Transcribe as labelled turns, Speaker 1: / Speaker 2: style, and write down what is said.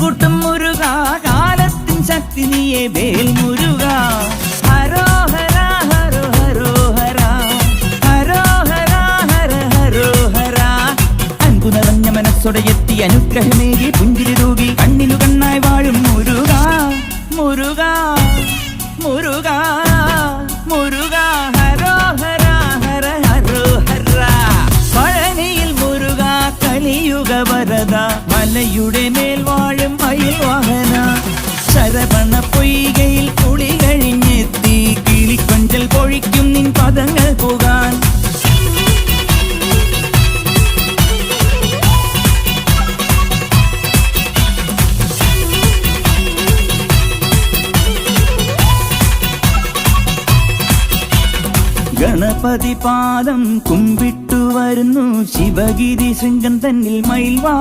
Speaker 1: കൂട്ടും മുരുക കാലത്തിൻ ശക്തി നീയെ വേൽ മുരുക. ഹരോ ഹര മനസ്സോടെ എത്തി അനുഗ്രഹമേകി പുഞ്ചിരി തൂകി കണ്ണിനു കണ്ണായി വാഴും മുരുക. മുരുക മുരുക മുരുക. ഹരോഹര ഹര ഹരോഹര പഴനിയിൽ മുരുക കലിയുക വരദ. മലയുടെ മേൽ വാഴും പൊഴിക്കും നിൻ പോകാൻ. ഗണപതി പാദം കുമ്പിട്ടു വരുന്നു. ശിവഗിരി ശൃംഗം തന്നിൽ മയിൽവാ